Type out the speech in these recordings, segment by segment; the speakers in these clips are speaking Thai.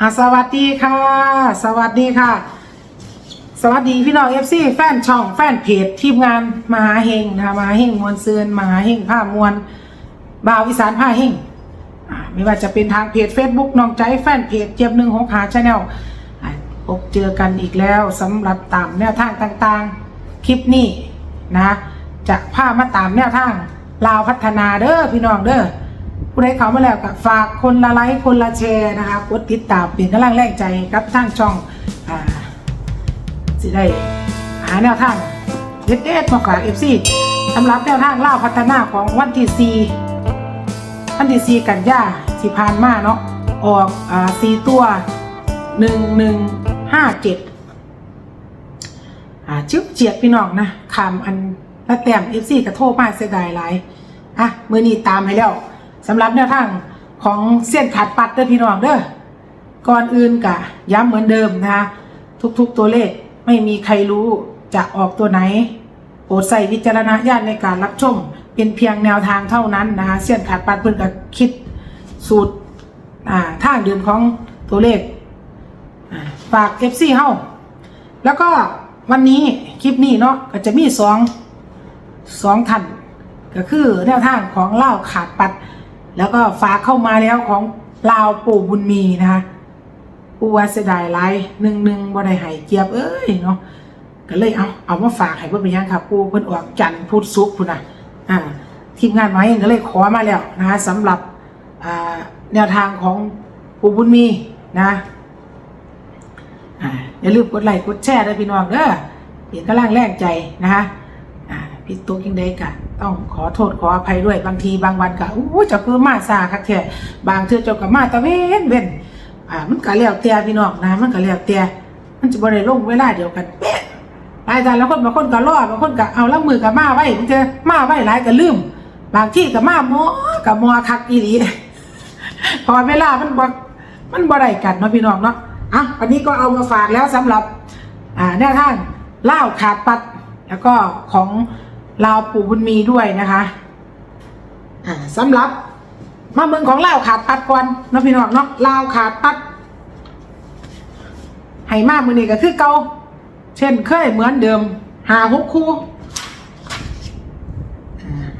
อะสวัสดีค่ะ สวัสดีค่ะ สวัสดีพี่น้องเอฟซีแฟนช่องแฟนเพจทีมงานมหาเฮงนะคะมหาเฮงมวลเซืนมหาเฮงผ้ามวลบ่าวอีสานผ้าเฮงไม่ว่าจะเป็นทางเพจ Facebook น้องใจแฟนเพจเจี๊ยบหนึ่งของขาชาแนลพบเจอกันอีกแล้วสำหรับตามแนวทางต่างๆ คลิปนี้นะจะพามาตามแนวทางลาวพัฒนาเด้อพี่น้องเด้อ ผู้ใดเขามาแล้วก็ฝากคนละไลค์คนละแชร์นะคะ กดติดตามเป็นกำลังแรงใจกับทางช่องอ่าสิได้หาแนวทางเด็ดๆมาฝากเอฟซีสำหรับแนวทางล่าพัฒนาของวันที่4วันที่4กันยาสิพานมาเนาะออกอ่า4ตัว1157อ่าชิบเจียดพี่น้องนะคำอันละแต้มเอฟซีกระโทษมาเสียดายหลายอะมือนี้ตามให้แล้ว สำหรับแนวทางของเส้นขาดปัดเด้อพี่น้องเด้อก่อนอื่นกะ ย้ำเหมือนเดิมนะคะทุกๆตัวเลขไม่มีใครรู้จะออกตัวไหนโปรดใส่วิจารณญาณในการรับชม เป็นเพียงแนวทางเท่านั้นนะคะเส้นขาดปัดเพิ่นก็คิดสูตรอ่าทางเดินของตัวเลขอ่าฝาก FC เฮาแล้วก็วันนี้คลิปนี้เนาะก็จะมีสองสองท่านก็คือแนวทางของเล่าขาดปัด แล้วก็ฝากเข้ามาแล้วของลาวปู่บุญมีนะคะปูว่าเสียดายไรหนึ่งหนึ่งบ่ได้หายเจียบเอ้ยเนาะก็เลยเอาเอามาฝากให้เพื่อนเป็นยังค่ะปูเพิ่อนออกจันพุธศุกร์พุ่นะอ่าทีมงานไว้ก็เลยขอมาแล้วนะคะสำหรับแนวทางของปู่บุญมีนะอ่าอย่าลืมกดไลค์กดแชร์ด้วยพี่น้องเด้อเห็นกำลังแรงใจนะคะ พี่ตุ๊กยังได้กะ ต้องขอโทษขออภัยด้วยบางทีบางวันกะอู้เจะคือมาซาคักแท้บางเทื่อเจ้ากับมาตะเวนเว้นอ่ามันก็แล้วแต่พี่น้องนะมันก็แล้วแต่มันจะบ่ได้ลงเวลาเดียวกันเป๊ะหลายแต่ละคนบางคนก็รอบางคนก็เอาลังมือกับมาไว้บางเทื่อมาไว้หลายก็ลืม บางที่ก็มาหมอกับมอคักอีหลีพอเวลามันบ่มันบ่ได้กันเนาะพี่น้องเนาะอะวันนี้ก็เอามาฝากแล้วสำหรับ อ่าแนวทางเล่าขาดปัด แล้วก็ของ ลาวปู่บุญมีด้วยนะคะอ่าสำหรับมาเมืองของเล่าวขาดปัดก่อนเนาะพี่น้องเนาะลาวขาดปัดให้มากมือนี้ก็คือเก่าเช่นเคยเหมือนเดิมหาหกคู่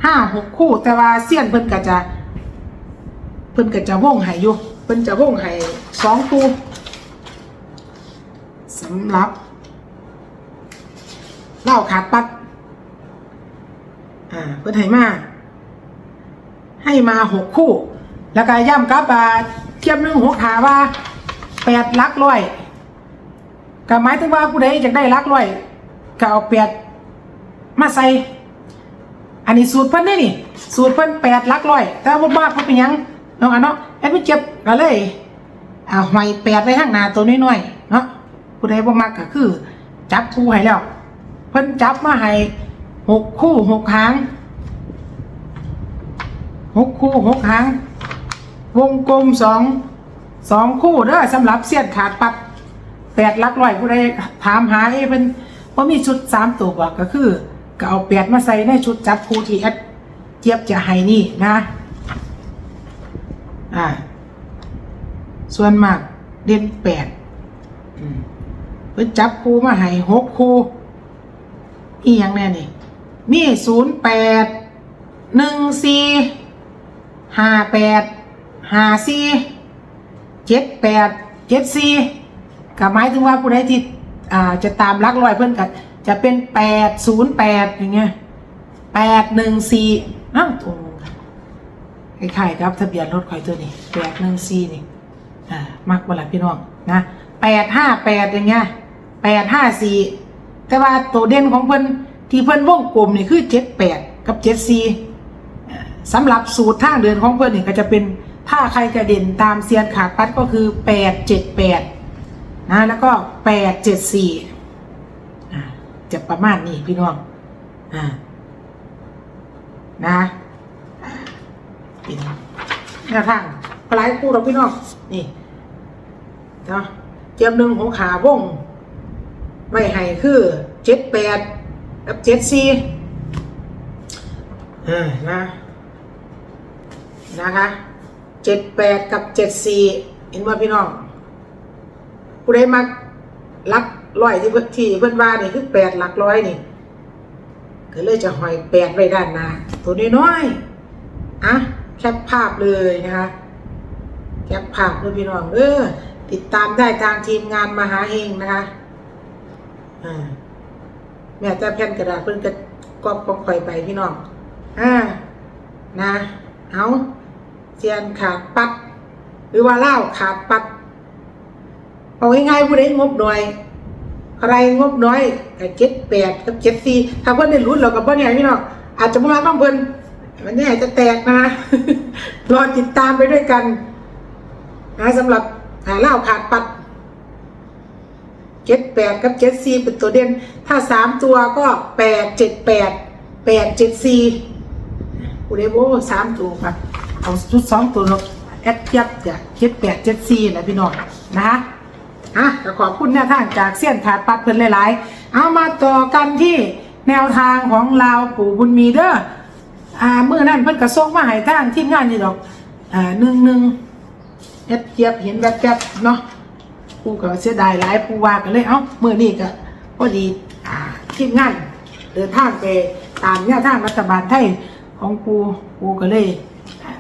ห้าหกคู่ แต่ว่าเสี้ยนเพิ่นก็จะ เพิ่นก็จะวงให้อยู่เพิ่นจะวงให้สองคู่สำหรับเหล่าขาดปัด เพิ่นให้มา ให้มาหกคู่ แล้วก็ย่ำกับอ่าเทียมหนึ่งหัวขาว่าแปดลักร้อยก็หมายถึงว่าผู้ใดจะได้ลักร้อยก็เอาแปดมาใส่ อันนี้สูตรเพิ่นนี่นี่ สูตรเพิ่นแปดลักร้อย แต่ว่าบ่มากเพิ่นเป็นหยังเนาะอันเนาะแอดมินเจ็บก็เลยเอาหอยแปดไว้ข้างหน้าตัวน้อยๆเนาะผู้ใดบ่มักก็คือ จับคู่ให้แล้ว เพิ่นจับมาให้หกคู่หกหาง หกคู่หกหาง วงกลมสองสองคู่เด้อสำหรับเสียนขาดปัดแปดลักร้อยผู้ใดถามหาเอ้เป็นว่ามีชุดสามตัวบ่ก็คือก็เอาแปดมาใส่ในชุดจับคู่ที่แอดเจี๊ยบจะให้นี่นะอ่าส่วนมากเด่นแปดเพิ่นจับคู่มาให้หกคู่อีหยังแน่นี่มีศูนย์แปดหนึ่งสี่ ห้าแปดห้าสี่เจ็ดแปดเจ็ดสี่ก็หมายถึงว่าผู้ใดที่อ่าจะตามลักลอยเพื่อนกันจะเป็นแปดศูนย์แปดอย่างเงี้ยแปดหนึ่งสี่อ้าวตรงคล้ายๆครับทะเบียนรถคอยตัวนี้แปดหนึ่งสี่นี่อ่ามักเวลาพี่น้องนะแปดห้าแปดอย่างเงี้ยแปดห้าสี่แต่ว่าตัวเด่นของเพิ่อนที่เพิ่อนวงกลมนี่คือเจ็ดแปดกับเจ็ดสี่ สำหรับสูตรทางเดินของเพื่อนนี่ก็จะเป็นถ้าใครจะเด่นตามเซียนขาดปัดก็คือแปดเจ็ดแปดนะแล้วก็แปดเจ็ดสี่จะประมาณนี้พี่น้องอ่านะอ่าเป็นแนวทางปลายคู่เราพี่น้องนี่เนาะเจียมหนึ่งหัวขาวงไม่ให้คือเจ็ดแปดกับเจ็ดสี่อ่านะ นะคะเจ็ดแปดกับเจ็ดสี่เห็นว่าพี่น้องผู้ใดมักลักร้อยที่เพิ่นที่เพิ่นว่านี่คือแปดหลักร้อยนี่ก็เลยจะหอยแปดไว้ด้านหน้าตัวน้อยๆอะแคปภาพเลยนะคะแคปภาพด้วยพี่น้องเออติดตามได้ทางทีมงานมหาเฮงนะคะอ่าแม่แต่แผ่นกระดาษเพิ่นก็กอบกองข่อยไปพี่น้องอ่านะเอา เจียนขาดปัด หรือว่าเล่าขาดปัด เอาง่ายๆผู้ใดงบหน่อยใครงบน้อยเจ็ดแปดกับเจ็ดสี่ถ้าเพิ่อนได้ลุ้นเรากับเพิ่นเนี่ยพี่น้องอาจจะมาต้องเพิ่อนมันแน่จะแตกนะรอติดตามไปด้วยกันนะสำหรับหาเล่าขาดปัดเจ็ดแปดกับเจ็ดสี่เป็นตัวเด่นถ้าสามตัวก็แปดเจ็ดแปดแปดเจ็ดสี่อุเดโบสามตัวครับ เอาชุดสองตัวเนาะแอดยับจะเจ็ดแปดเจ็ดสี่นะพี่น้องนะคะอะก็ขอบคุณแนวทางจากเสี้ยนขาดปัดเพิ่นหลายๆ เอามาต่อกันที่แนวทางของลาวปู่บุญมีเด้ออ่าเมื่อนั้นเพิ่นก็ส่งมาให้ทางทีมงานนี่ดอกอ่าหนึ่งหนึ่งเอ็ดเจี๊ยบเห็นแบบแบบเนาะปูก็เสียดายหลายปูว่ากันเลยเอ้าเมื่อนี้ก็พอดีอ่าทีมงานเดินทางไปตามแนวทางรัฐบาลไทยของปูปูก็เลย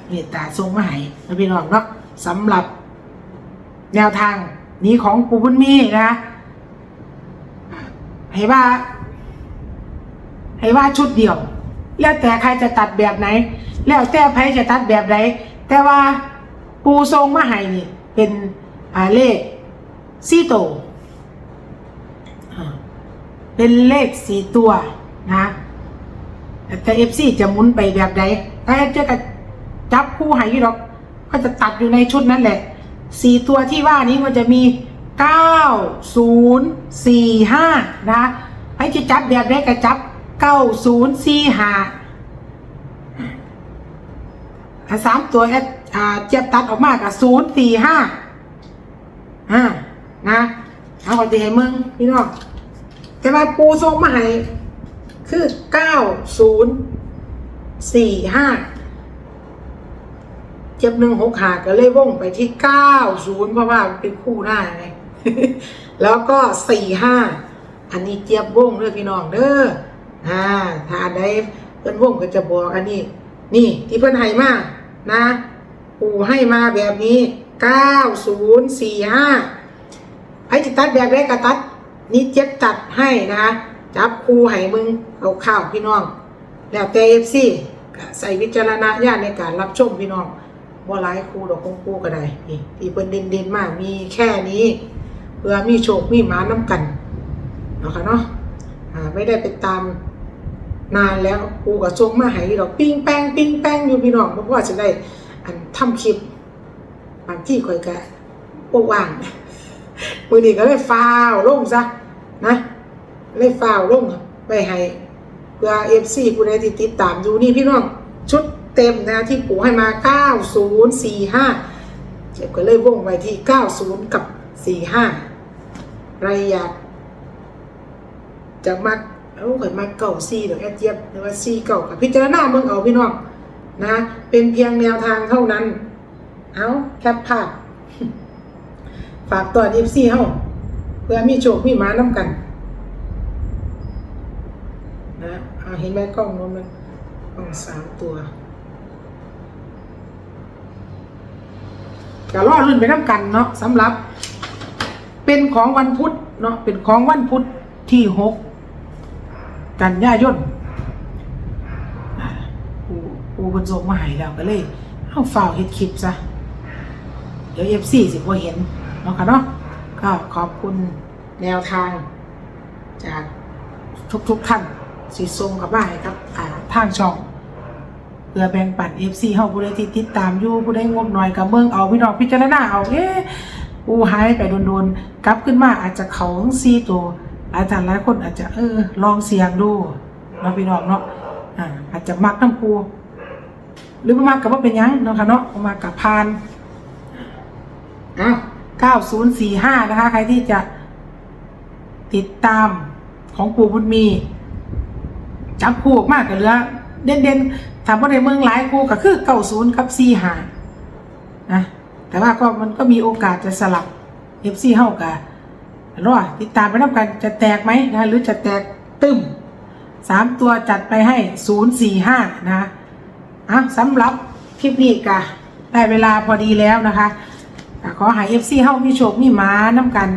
เมตตาส่งมาให้นะพี่น้องเนาะสำหรับแนวทางนี้ของปูบุญมีนะให้ว่า ให้ว่าชุดเดียว แล้วแต่ใครจะตัดแบบไหน แล้วแต่ใครจะตัดแบบไหน แต่ว่าปูทรงมาให้นี่ เป็นเลขสี่ตัวเป็นเลขสี่ตัวนะ แต่เอฟซีจะหมุนไปแบบใดถ้าเจะ จับคู่ห้อยู่หรอก ก็จะตัดอยู่ในชุดนั้นแหละสี่ตัวที่ว่านี้ก็จะมีเก้าศูนย์สี่ห้านะให้จะจับแบบไหนก็จับเก้าศูนย์สี่ห้าสามตัวแอดเจ็บตัดออกมากับศูนย์สี่ห้าอ่านะเอาขอตีให้มึงพี่น้องแต่ว่าปูส่งมาให้คือเก้าศูนย์สี่ห้า เจ็บหนึ่งหกหาก็เลยว่งไปที่เก้าศูนย์เพราะว่าเป็นคู่หน้าไงแล้วก็สี่ห้าอันนี้เจี๊ยบว่งเด้อพี่น้องเด้ออ่าถ้าอันใดเพิ่นว่งก็จะบอกอันนี้ นี่ที่เพิ่นให้มานะปู่ให้มาแบบนี้เก้าศูนย์สี่ห้าไอ้จิตัดแบบแรกก็ตัด นี่เจ็บตัดให้นะคะจับคู่ให้มึงเอาข้าวพี่น้อง แล้วแต่เอฟซีใส่วิจารณญาณในการรับชมพี่น้อง ว่าหลายครูดอกของครูก็ได้นี่ที่เพิ่นเด่นเด่นๆมากมีแค่นี้ เพื่อมีโชคมีหมาน้ำกันเนาะค่ะเนาะอ่าไม่ได้ไปตามนานแล้วครูก็ส่งมาให้ดอกปิ้งแป้งปิ้งแป้งอยู่พี่น้องเพราะว่าจะได้ อันทำคลิปบางที่คอยกะโอ้ว่างมือนี้ก็เลยฟาวลงซะนะเลยฟาวลงไปให้เพื่อเอฟซีผู้ใดที่ติดตามอยู่นี่พี่น้องชุด เต็มนะที่ปู่ให้มา 9045 เจ็บก็เลยวงไว้ที่ 90 กับ 45 ไรอยากจะมักเอ้าข่อยมักเก่าซีเดี๋ยวแอดเจี๊ยบหรือว่าซีเก่ากับพิจารณาเมืองเอาพี่น้องนะ เป็นเพียงแนวทางเท่านั้น เอาแคปภาพฝากตัวเอฟซีเฮาเพื่อมีโชคมีหมาน้ำกันนะอ่าเห็นไหมกล้องนู้นมันกล้องสามตัว จะรอรุ่นไปน้ำกันเนาะสำหรับ เป็นของวันพุธเนาะเป็นของวันพุธที่หกกันยายนอ่าปูปูคนส่งมาให้แล้วก็เลยเอาฝ่าเฮ็ดคลิปซะเดี๋ยวเอฟซีสิบ่เห็นเนาะค่ะเนาะก็ขอบคุณแนวทาง จากทุกๆท่านสิส่งกับมาให้ครับอ่าทางช่อง เพื่อแบ่งปัน FC เฮาผู้ใดที่ติดตามอยู่ผู้ใดงบหน่อยกับเบิ่งเอาพี่น้องพิจารณาเอาเอ๊ะปูหายไปโดนๆกลับขึ้นมาอาจจะเขาทั้งสี่ตัวหลายท่านหลายคนอาจจะเออ ลองเสี่ยงดูเนาะพี่น้องเนาะอ่าอาจจะมักน้ำปูหรือบ่มักกับว่าเป็นยังเนาะค่ะเนาะบ่มากับพานอ้าว9045นะคะ ใครที่จะติดตามของปู่บุญมีจับคู่ออกมากกับเลือ เด่นๆถามว่าในเมืองหลายคู่ก็คือเก้าศูนย์กับสี่หานะแต่ว่าก็มันก็มีโอกาสจะสลับเอฟซีเฮากะรอติดตามไปน้ำกันจะแตกไหมนะหรือจะแตกตึมสามตัวจัดไปให้ศูนย์สี่ห้านะอะสำหรับคลิปนี้กะได้เวลาพอดีแล้วนะคะ ขอให้เอฟซีเฮ้ามีโชคมีหมาน้ำกัน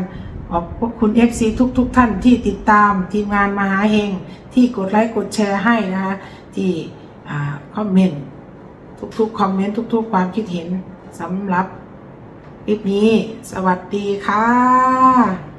ขอบคุณ FC ทุกทุกๆท่านที่ติดตามทีมงานมหาเฮงที่กดไลค์กดแชร์ให้นะคะ ที่คอมเมนต์ทุกๆคอมเมนต์ทุก ๆ ความคิดเห็นสำหรับคลิปนี้ สวัสดีค่ะ